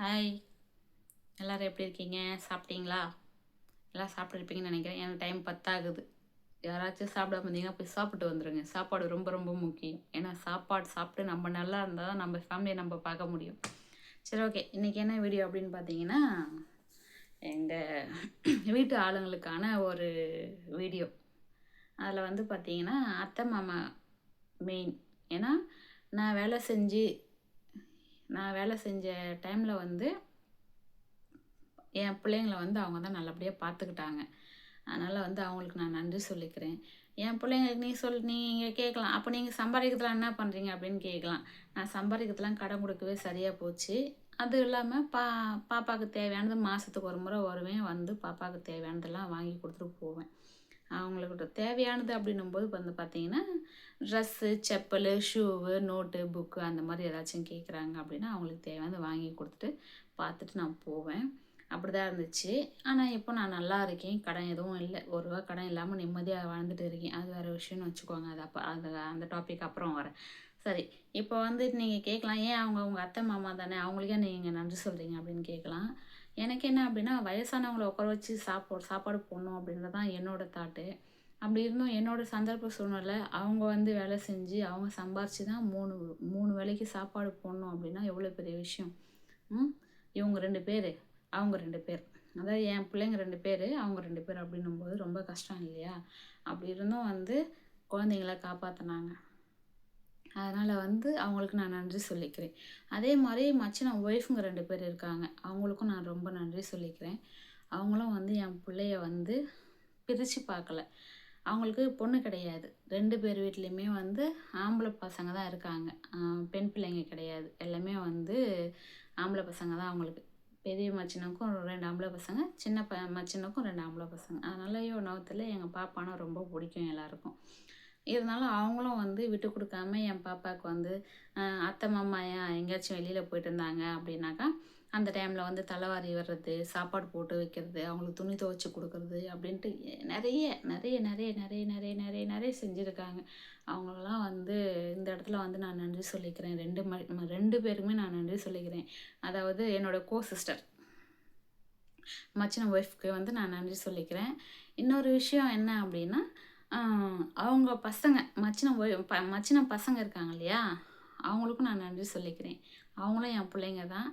Hi எல்லோரும் எப்படி இருக்கீங்க? சாப்பிட்டீங்களா? எல்லாம் சாப்பிட்ருப்பீங்கன்னு நினைக்கிறேன். எனக்கு டைம் பத்தாகுது. யாராச்சும் சாப்பிடாம இருந்தீங்கன்னா போய் சாப்பிட்டு வந்துடுங்க சாப்பாடு ரொம்ப ரொம்ப முக்கியம். ஏன்னா சாப்பாடு சாப்பிட்டு நம்ம நல்லா இருந்தால் தான் நம்ம ஃபேமிலியை நம்ம பார்க்க முடியும். சரி ஓகே இன்றைக்கி என்ன வீடியோ அப்படின்னு பார்த்தீங்கன்னா எங்கள் வீட்டு ஆளுங்களுக்கான ஒரு வீடியோ அதில் வந்து பார்த்தீங்கன்னா அத்தை மாமா மெயின் ஏன்னா நான் வேலை செஞ்சு நான் வேலை செஞ்ச டைமில் வந்து என் பிள்ளைங்கள வந்து அவங்க தான் நல்லபடியாக பார்த்துக்கிட்டாங்க அதனால் வந்து அவங்களுக்கு நான் நன்றி சொல்லிக்கிறேன். என் பிள்ளைங்களுக்கு நீ சொல் நீங்கள் கேட்கலாம் அப்போ நீங்கள் சம்பாதிக்கிறதுலாம் என்ன பண்ணுறீங்க அப்படின்னு கேட்கலாம் நான் சம்பாதிக்கிறதுலாம் கடன் கொடுக்கவே சரியாக போச்சு. அது இல்லாமல் பா பாப்பாவுக்கு தேவையானது மாதத்துக்கு ஒரு முறை வருவேன். வந்து பாப்பாவுக்கு தேவையானதெல்லாம் வாங்கி கொடுத்துட்டு போவேன். அவங்களுக்கு தேவையானது அப்படின்னும் போது வந்து பார்த்தீங்கன்னா dress chappal shoe note book அந்த மாதிரி ஏதாச்சும் கேட்குறாங்க அப்படின்னா அவங்களுக்கு தேவையானது வாங்கி கொடுத்துட்டு பார்த்துட்டு நான் போவேன். அப்படி தான் இருந்துச்சு. ஆனால் இப்போ நான் நல்லா இருக்கேன். கடன் எதுவும் இல்லை. ஒரு ரூபா கடன் இல்லாமல் நிம்மதியாக வாழ்ந்துட்டு இருக்கேன். அது வேறு விஷயம்னு வச்சுக்கோங்க. அது அப்போ அந்த அந்த டாபிக் அப்புறம் வரேன். சரி இப்போ வந்து நீங்கள் கேட்கலாம். ஏன் அவங்க உங்கள் அத்தை மாமா தானே? அவங்களுக்கே நீங்கள் நன்றி சொல்கிறீங்க அப்படின்னு கேட்கலாம். எனக்கு என்ன அப்படின்னா வயசானவங்கள உட்கார வச்சு சாப்பாடு சாப்பாடு போடணும் அப்படின்றது தான் என்னோடய தாட்டு. அப்படி இருந்தும் என்னோடய சந்தர்ப்ப சூழ்நிலை அவங்க வந்து வேலை செஞ்சு அவங்க சம்பாரித்து தான் மூணு மூணு வேலைக்கு சாப்பாடு போடணும் அப்படின்னா எவ்வளோ பெரிய விஷயம்? இவங்க ரெண்டு பேர் அவங்க ரெண்டு பேர். அதாவது என் பிள்ளைங்க ரெண்டு பேர் அவங்க ரெண்டு பேர் அப்படின்னும்போது ரொம்ப கஷ்டம் இல்லையா? அப்படி இருந்தும் வந்து குழந்தைங்கள காப்பாற்றினாங்க அதனால் வந்து அவங்களுக்கு நான் நன்றி சொல்லிக்கிறேன். அதே மாதிரி மச்சின ஒய்ஃபுங்க ரெண்டு பேர் இருக்காங்க. அவங்களுக்கும் நான் ரொம்ப நன்றி சொல்லிக்கிறேன். அவங்களும் வந்து என் பிள்ளைய வந்து பிரித்து பார்க்கல. அவங்களுக்கு பொண்ணு கிடையாது. ரெண்டு பேர் வீட்லேயுமே வந்து ஆம்பளை பசங்க தான் இருக்காங்க. பெண் பிள்ளைங்க கிடையாது. எல்லாமே வந்து ஆம்பளை பசங்க தான் அவங்களுக்கு. பெரிய மச்சினுக்கும் ரெண்டு ஆம்பளை பசங்க சின்ன ப மச்சினுக்கும் ரெண்டு ஆம்பளை பசங்க. அதனாலயோ நவத்தில் எங்கள் பாப்பானா ரொம்ப பிடிக்கும் எல்லாருக்கும். இருந்தாலும் அவங்களும் வந்து விட்டு கொடுக்காம என் பாப்பாவுக்கு வந்து அத்தை மாமா ஏன் எங்கேயாச்சும் வெளியில் போயிட்டு இருந்தாங்க அப்படின்னாக்கா அந்த டைமில் வந்து தலைவாரி வர்றது சாப்பாடு போட்டு வைக்கிறது அவங்களுக்கு துணி துவைச்சி கொடுக்குறது அப்படின்ட்டு நிறைய நிறைய நிறைய நிறைய நிறைய நிறைய நிறைய செஞ்சுருக்காங்க. அவங்களெல்லாம் வந்து இந்த இடத்துல வந்து நான் நன்றி சொல்லிக்கிறேன். ரெண்டு ம ரெண்டு பேருமே நான் நன்றி சொல்லிக்கிறேன். அதாவது என்னோடய கோ சிஸ்டர் மச்சின ஒய்ஃப்க்கு வந்து நான் நன்றி சொல்லிக்கிறேன். இன்னொரு விஷயம் என்ன அப்படின்னா அவங்க பசங்க மச்சின ஒய் ப மச்சின பசங்க இருக்காங்க இல்லையா? அவங்களுக்கும் நான் நன்றி சொல்லிக்கிறேன். அவங்களும் என் பிள்ளைங்க தான்.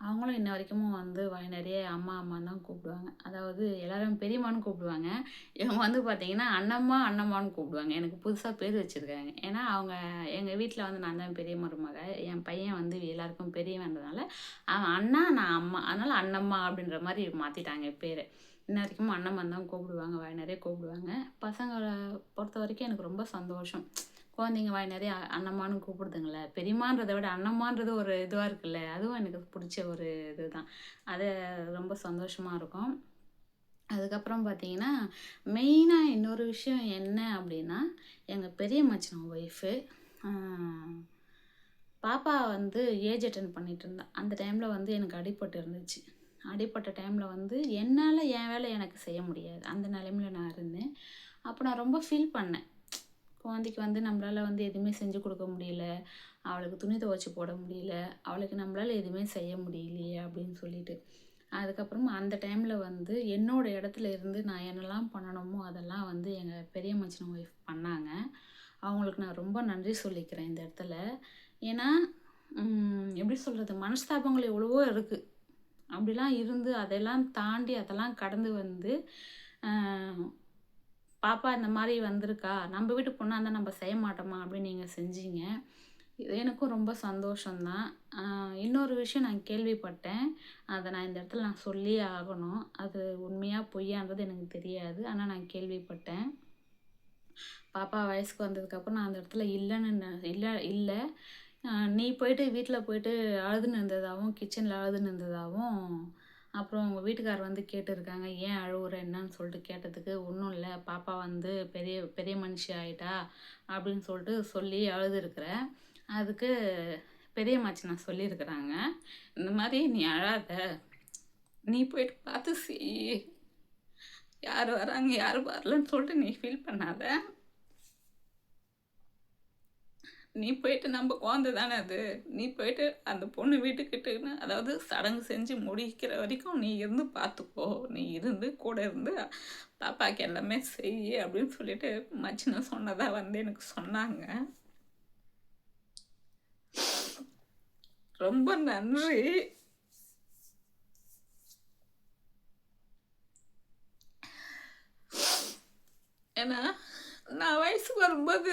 அவங்களும் இன்ன வரைக்கும் வந்து நிறைய அம்மா அம்மான்னு தான் கூப்பிடுவாங்க. அதாவது எல்லோரும் பெரியம்மான்னு கூப்பிடுவாங்க. இவங்க வந்து பார்த்திங்கன்னா அண்ணம்மா அண்ணம்மான்னு கூப்பிடுவாங்க. எனக்கு புதுசாக பேர் வச்சுருக்காங்க. ஏன்னா அவங்க எங்கள் வீட்டில் வந்து நான் தான் பெரிய மருமக. என் பையன் வந்து எல்லாருக்கும் பெரியவன்றதுனால அவன் அண்ணா நான் அம்மா. அதனால் அண்ணம்மா அப்படின்ற மாதிரி மாற்றிட்டாங்க பேர். இன்ன வரைக்கும் அண்ணம்மா தான் கூப்பிடுவாங்க நிறைய கூப்பிடுவாங்க. பசங்களை பொறுத்த வரைக்கும் எனக்கு ரொம்ப சந்தோஷம். குழந்தைங்க வாய் நிறைய அண்ணம்மானு கூப்பிடுதுங்களே பெரியமான்றதை விட அண்ணம்மான்றது ஒரு இதுவாக இருக்குல்ல அதுவும் எனக்கு பிடிச்ச ஒரு இது தான் அது ரொம்ப சந்தோஷமாக இருக்கும். அதுக்கப்புறம் பார்த்தீங்கன்னா மெயினாக இன்னொரு விஷயம் என்ன அப்படின்னா எங்கள் பெரிய மச்சன் ஒய்ஃபு பாப்பா வந்து ஏஜ் அட்டன் பண்ணிகிட்டு இருந்தேன் அந்த டைமில் வந்து எனக்கு அடிப்பட்டு இருந்துச்சு. அடிப்பட்ட டைமில் வந்து என்னால் என் வேலை எனக்கு செய்ய முடியாது. அந்த நிலைமையில் நான் இருந்தேன். அப்போ நான் ரொம்ப ஃபீல் பண்ணேன். குழந்தைக்கு வந்து நம்மளால் வந்து எதுவுமே செஞ்சு கொடுக்க முடியல. அவளுக்கு துணி துவைச்சி போட முடியல. அவளுக்கு நம்மளால் எதுவுமே செய்ய முடியலையே அப்படின்னு சொல்லிட்டு. அதுக்கப்புறம் அந்த டைமில் வந்து என்னோடய இடத்துல இருந்து நான் என்னெல்லாம் பண்ணணுமோ அதெல்லாம் வந்து எங்கள் பெரிய மச்சின ஒய்ஃப் பண்ணாங்க. அவங்களுக்கு நான் ரொம்ப நன்றி சொல்லிக்கிறேன் இந்த இடத்துல. ஏன்னா எப்படி சொல்கிறது மனஸ்தாபங்கள் எவ்வளவோ இருக்குது அப்படிலாம் இருந்து அதெல்லாம் தாண்டி அதெல்லாம் கடந்து வந்து பாப்பா இந்த மாதிரி வந்திருக்கா நம்ம வீட்டு பொண்ணாக இருந்தால் நம்ம செய்ய மாட்டோமா அப்படின்னு நீங்கள் செஞ்சீங்க. இது எனக்கும் ரொம்ப சந்தோஷந்தான் இன்னொரு விஷயம் நான் கேள்விப்பட்டேன். அதை நான் இந்த இடத்துல நான் சொல்லியே ஆகணும். அது உண்மையாக பொய்யான்றது எனக்கு தெரியாது. ஆனால் நான் கேள்விப்பட்டேன். பாப்பா வயசுக்கு வந்ததுக்கப்புறம் நான் அந்த இடத்துல இல்லைன்னு இல்லை இல்லை. நீ போயிட்டு வீட்டில் போயிட்டு அழுதுன்னு இருந்ததாகவும் கிச்சனில் அழுதுன்னு இருந்ததாகவும் அப்புறம் அவங்க வீட்டுக்கார் வந்து கேட்டிருக்காங்க ஏன் அழுகுற என்னன்னு சொல்லிட்டு கேட்டதுக்கு ஒன்றும் இல்லை. பாப்பா வந்து பெரிய பெரிய மனுஷி ஆயிட்டா அப்படின்னு சொல்லிட்டு சொல்லி அழுதுருக்குறேன். அதுக்கு பெரிய மாச்சி நான் சொல்லியிருக்கிறாங்க இந்த மாதிரி நீ அழாத. நீ போயிட்டு பார்த்து சி. யார் வராங்க யார் வரலன்னு சொல்லிட்டு நீ ஃபீல் பண்ணாத. நீ போயிட்டு நம்ம குழந்தை தானே அது? நீ போயிட்டு அந்த பொண்ணு வீட்டுக்கிட்டுன்னு அதாவது சடங்கு செஞ்சு முடிக்கிற வரைக்கும் நீ இருந்து பார்த்துக்கோ. நீ இருந்து கூட இருந்து பாப்பாவுக்கு எல்லாமே செய் அப்படின்னு சொல்லிட்டு மச்சின சொன்னதாக வந்து எனக்கு சொன்னாங்க. ரொம்ப நன்றி. ஏன்னா நான் வயசுக்கு வரும்போது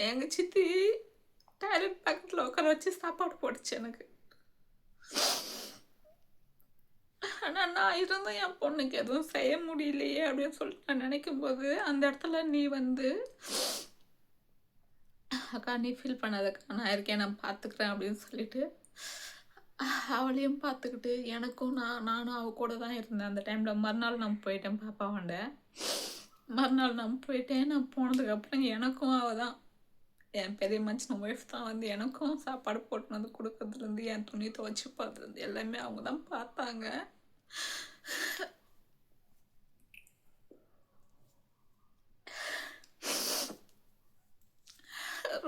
எங்கள் சித்தி டாய்லெட் பக்கத்தில் உட்கார வச்சு சாப்பாடு போட்டுச்சு எனக்கு. ஆனால் நான் இருந்தும் என் பொண்ணுக்கு எதுவும் செய்ய முடியலையே அப்படின்னு சொல்லிட்டு நான் நினைக்கும் போது அந்த இடத்துல நீ வந்து அக்கா நீ ஃபீல் பண்ணாதக்கா நான் இருக்கேன் நான் பார்த்துக்கிறேன் அப்படின்னு சொல்லிட்டு அவளையும் பார்த்துக்கிட்டு எனக்கும் நான் நானும் அவ கூட தான் இருந்தேன் அந்த டைமில் மறுநாள் நான் போயிட்டேன் பாப்பாவாண்ட மறுநாள் நான் போயிட்டேன். நான் போனதுக்கப்புறம் எனக்கும் அவள் தான். என் பெரிய மச்சின ஒய்ஃப் தான் வந்து எனக்கும் சாப்பாடு போட்டு வந்து கொடுக்கறதுலேருந்து என் துணி துவச்சி பார்த்துருந்து எல்லாமே அவங்க தான் பார்த்தாங்க.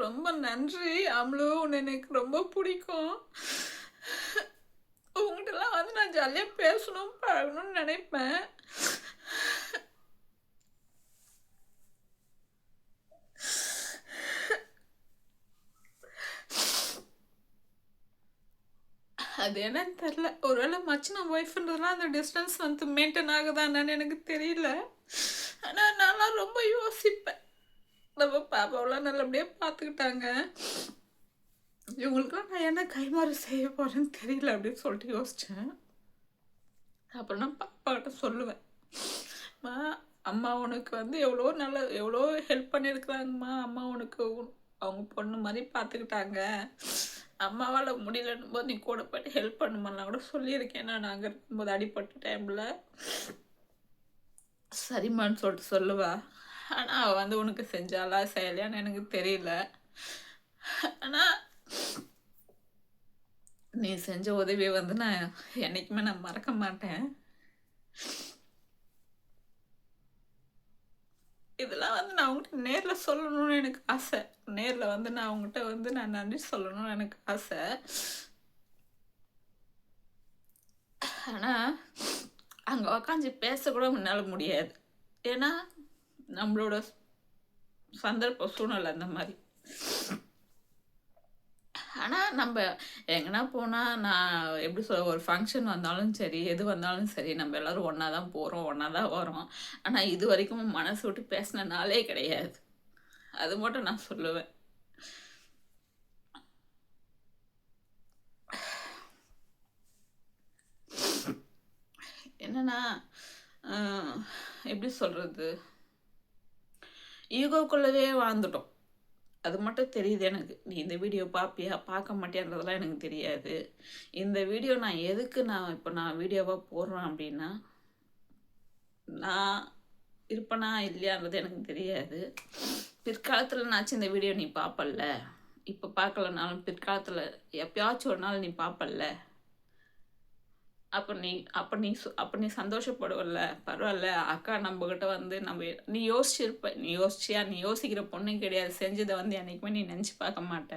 ரொம்ப நன்றி. அம்லு உன்னை எனக்கு ரொம்ப பிடிக்கும். உங்கள்கிட்டலாம் வந்து நான் ஜாலியாக பேசணும் பழகணும்னு நினைப்பேன். அது என்னன்னு தெரில ஒருவேளை மச்சின ஒய்ஃப்ன்றதுலாம் அந்த டிஸ்டன்ஸ் வந்து மெயின்டைன் ஆகுதான்னு எனக்கு தெரியல. ஆனால் நான்லாம் ரொம்ப யோசிப்பேன். நம்ம பாப்பாவெல்லாம் நல்லபடியாக பார்த்துக்கிட்டாங்க இவங்களுக்குலாம் நான் என்ன கைமாறு செய்ய போகிறேன்னு தெரியல அப்படின்னு சொல்லிட்டு யோசித்தேன் அப்புறம் நான் பாப்பாக்கிட்ட சொல்லுவேன். மா அம்மா உனக்கு வந்து எவ்வளோ நல்ல எவ்வளோ ஹெல்ப் பண்ணியிருக்கிறாங்கம்மா. அம்மா உனக்கு அவங்க பொண்ணு மாதிரி பார்த்துக்கிட்டாங்க அம்மாவால் முடியலன்னும் போது நீ கூட போய்ட்டு ஹெல்ப் பண்ணுமாலாம் கூட சொல்லியிருக்கேன். நான் அங்கே இருக்கும்போது அடிப்பட்ட டைமில் சரிம்மான்னு சொல்லிட்டு சொல்லுவா. ஆனால் அவள் வந்து உனக்கு செஞ்சாலா செய்யலையான்னு எனக்கு தெரியல. ஆனால் நீ செஞ்ச உதவியை வந்து நான் என்றைக்குமே நான் மறக்க மாட்டேன். இதெல்லாம் வந்து நான் அவங்ககிட்ட நேரில் சொல்லணும்னு எனக்கு ஆசை. நேரில் வந்து நான் அவங்ககிட்ட வந்து நான் நன்றி சொல்லணும்னு எனக்கு ஆசை. ஆனால் அங்கே உக்காந்து பேசக்கூட முன்னால் முடியாது. ஏன்னா நம்மளோட சந்தர்ப்ப சூழ்நிலை அந்த மாதிரி. ஆனால் நம்ம எங்கன்னா போனால் நான் எப்படி சொல்ல ஒரு ஃபங்க்ஷன் வந்தாலும் சரி எது வந்தாலும் சரி நம்ம எல்லோரும் ஒன்றா தான் போகிறோம் ஒன்றா தான் வரோம். ஆனால் இது வரைக்கும் மனசு விட்டு பேசின நாளே கிடையாது. அது மட்டும் நான் சொல்லுவேன். என்னன்னா எப்படி சொல்கிறது ஈகோக்குள்ளவே வாழ்ந்துட்டோம். அது மட்டும் தெரியுது எனக்கு. நீ இந்த வீடியோ பார்ப்பியா பார்க்க மாட்டியான்றதெல்லாம் எனக்கு தெரியாது. இந்த வீடியோ நான் எதுக்கு நான் இப்போ நான் வீடியோவாக போடுறேன் அப்படின்னா நான் இருப்பேனா இல்லையான்றது எனக்கு தெரியாது. பிற்காலத்தில் நாச்சும் இந்த வீடியோ நீ பார்ப்பல்ல இப்போ பார்க்கலனாலும் பிற்காலத்தில் எப்பயாச்சும் ஒரு நாள் நீ பார்ப்பல்ல அப்போ நீ அப்போ நீ அப்போ நீ சந்தோஷப்படுவல்ல? பரவாயில்ல. அக்கா நம்மக்கிட்ட வந்து நம்ம நீ யோசிச்சிருப்ப நீ யோசிச்சியா? நீ யோசிக்கிற பொண்ணும் கிடையாது. செஞ்சதை வந்து என்றைக்குமே நீ நினச்சி பார்க்க மாட்ட.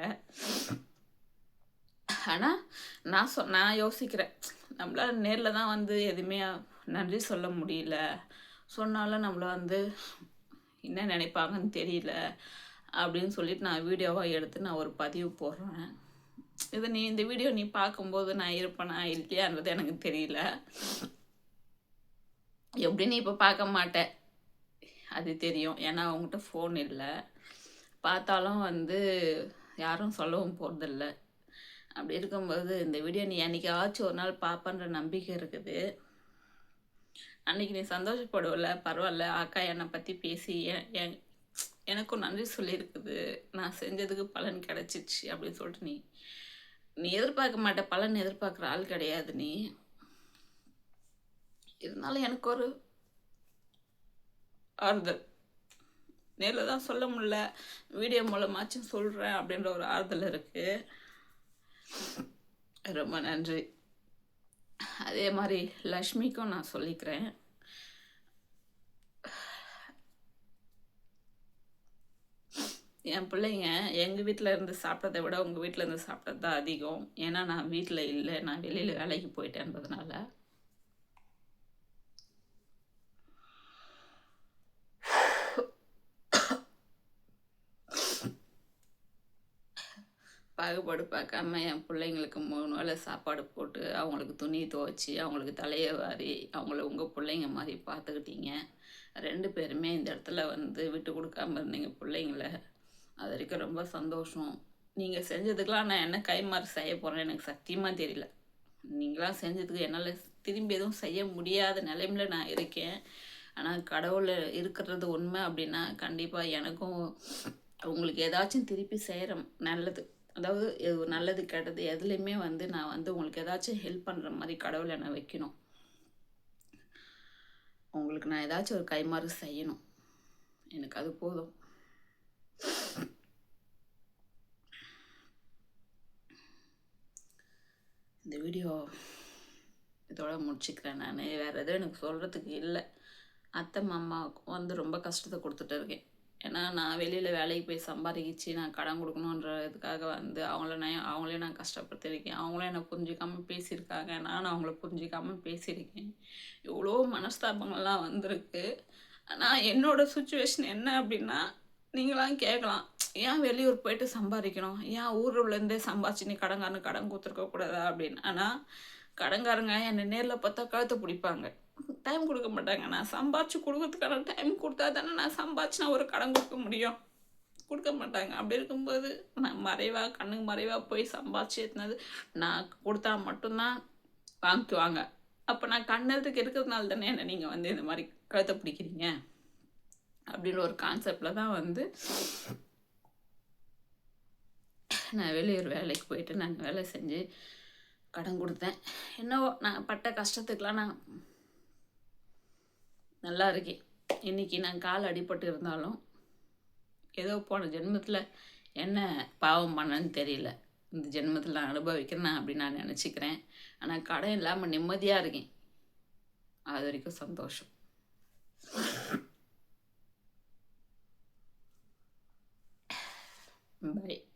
ஆனால் நான் சொ நான் யோசிக்கிறேன். நம்மளால் நேரில் தான் வந்து எதுவுமே நன்றி சொல்ல முடியல. சொன்னாலும் நம்மளை வந்து என்ன நினைப்பாங்கன்னு தெரியல. அப்படின்னு சொல்லிட்டு நான் வீடியோவாக எடுத்து நான் ஒரு பதிவு போடுறேன். இது நீ இந்த வீடியோ நீ பார்க்கும்போது நான் இருப்பேனா இல்லையான்றது எனக்கு தெரியல. எப்படி நீ இப்போ பார்க்க மாட்டேன் அது தெரியும். ஏன்னா அவங்ககிட்ட ஃபோன் இல்லை. பார்த்தாலும் வந்து யாரும் சொல்லவும் போகிறதில்ல அப்படி இருக்கும்போது இந்த வீடியோ நீ என்னைக்காச்சும் ஒரு நாள் பார்ப்பன்ற நம்பிக்கை இருக்குது. அன்றைக்கி நீ சந்தோஷப்படுவல? பரவாயில்ல. அக்கா என்னை பற்றி பேசி என் எனக்கும் நன்றி சொல்லியிருக்குது. நான் செஞ்சதுக்கு பலன் கிடச்சிச்சு அப்படின்னு சொல்லிட்டு நீ நீ எதிர்பார்க்க மாட்ட பலன் எதிர்பார்க்குற ஆள் கிடையாது நீ. இருந்தாலும் எனக்கு ஒரு ஆறுதல். நேரில் தான் சொல்ல முடில வீடியோ மூலமாச்சும் சொல்கிறேன் அப்படின்ற ஒரு ஆறுதல் இருக்குது ரொம்ப நன்றி. அதே மாதிரி லக்ஷ்மிக்கும் நான் சொல்லிக்கிறேன். என் பிள்ளைங்க எங்கள் வீட்டில் இருந்து சாப்பிட்டதை விட உங்கள் வீட்டில் இருந்து சாப்பிட்டது தான் அதிகம். ஏன்னா நான் வீட்டில் இல்லை. நான் வெளியில் வேலைக்கு போயிட்டேன்றதுனால பாகுபாடு பார்க்காம என் பிள்ளைங்களுக்கு மூணு வேளை சாப்பாடு போட்டு அவங்களுக்கு துணி துவைச்சி அவங்களுக்கு தலையை வாரி அவங்கள உங்கள் பிள்ளைங்க மாதிரி பார்த்துக்கிட்டீங்க. ரெண்டு பேருமே இந்த இடத்துல வந்து விட்டு கொடுக்காம இருந்தீங்க பிள்ளைங்கள. அது வரைக்கும் ரொம்ப சந்தோஷம். நீங்கள் செஞ்சதுக்கெலாம் நான் என்ன கைமாறு செய்ய போகிறேன் எனக்கு சத்தியமாக தெரியல. நீங்களாம் செஞ்சதுக்கு என்னால் திரும்பி எதுவும் செய்ய முடியாத நிலைமையில நான் இருக்கேன். ஆனால் கடவுள் இருக்கிறது உண்மை அப்படின்னா கண்டிப்பாக எனக்கும் உங்களுக்கு ஏதாச்சும் திருப்பி செய்கிற நல்லது. அதாவது எது நல்லது கெட்டது எதுலேயுமே வந்து நான் வந்து உங்களுக்கு ஏதாச்சும் ஹெல்ப் பண்ணுற மாதிரி கடவுளை என்னை வைக்கணும். உங்களுக்கு நான் ஏதாச்சும் ஒரு கைமாறு செய்யணும். எனக்கு அது போதும் இந்த வீடியோ இதோட முடிச்சுக்கிறேன் நான். வேறு எதுவும் எனக்கு சொல்கிறதுக்கு இல்லை. அத்தை மாமாவுக்கும் வந்து ரொம்ப கஷ்டத்தை கொடுத்துட்டு இருக்கேன். ஏன்னா நான் வெளியில் வேலைக்கு போய் சம்பாதிக்கிச்சு நான் கடன் கொடுக்கணுன்ற இதுக்காக வந்து அவங்கள நான் அவங்களே நான் கஷ்டப்படுத்திருக்கேன் அவங்களும் என்னை புரிஞ்சிக்காமல் பேசியிருக்காங்க. நானும் அவங்கள புரிஞ்சிக்காமல் பேசியிருக்கேன். எவ்வளோ மனஸ்தாபங்கள்லாம் வந்திருக்கு. ஆனால் என்னோடய சுச்சுவேஷன் என்ன அப்படின்னா நீங்களாம் கேட்கலாம். ஏன் வெளியூர் போயிட்டு சம்பாதிக்கணும்? ஏன் ஊர்லேருந்தே சம்பாதிச்சு நீ கடங்காரனு கடன் கொடுத்துருக்க கூடாதா அப்படின்னு? ஆனால் கடங்காரங்க என்னை நேரில் பார்த்தா கழுத்தை பிடிப்பாங்க. டைம் கொடுக்க மாட்டாங்க. நான் சம்பாதிச்சு கொடுக்கறதுக்கான டைம் கொடுத்தா தானே நான் சம்பாதிச்சு நான் ஒரு கடன் கொடுக்க முடியும். கொடுக்க மாட்டாங்க. அப்படி இருக்கும்போது நான் மறைவாக கண்ணுக்கு மறைவாக போய் சம்பாதிச்சு ஏற்றினது நான் கொடுத்தா மட்டும்தான் வாங்கிக்குவாங்க அப்போ நான் கண்ணதுக்கு இருக்கிறதுனால தானே என்ன நீங்கள் வந்து இந்த மாதிரி கழுத்தை பிடிக்கிறீங்க? அப்படின்ற ஒரு கான்செப்டில் தான் வந்து நான் வெளியூர் வேலைக்கு போயிட்டு நான் வேலை செஞ்சு கடன் கொடுத்தேன். என்னவோ நான் பட்ட கஷ்டத்துக்கெலாம் நான் நல்லா இருக்கேன். இன்றைக்கி நான் கால் அடிபட்டு இருந்தாலும் ஏதோ போன ஜென்மத்தில் என்ன பாவம் பண்ணேன்னு தெரியல. இந்த ஜென்மத்தில் நான் அனுபவிக்கிறேன் அப்படின்னு நான் நினச்சிக்கிறேன். ஆனால் கடன் இல்லாமல் நிம்மதியாக இருக்கேன். அது வரைக்கும் சந்தோஷம். Bye.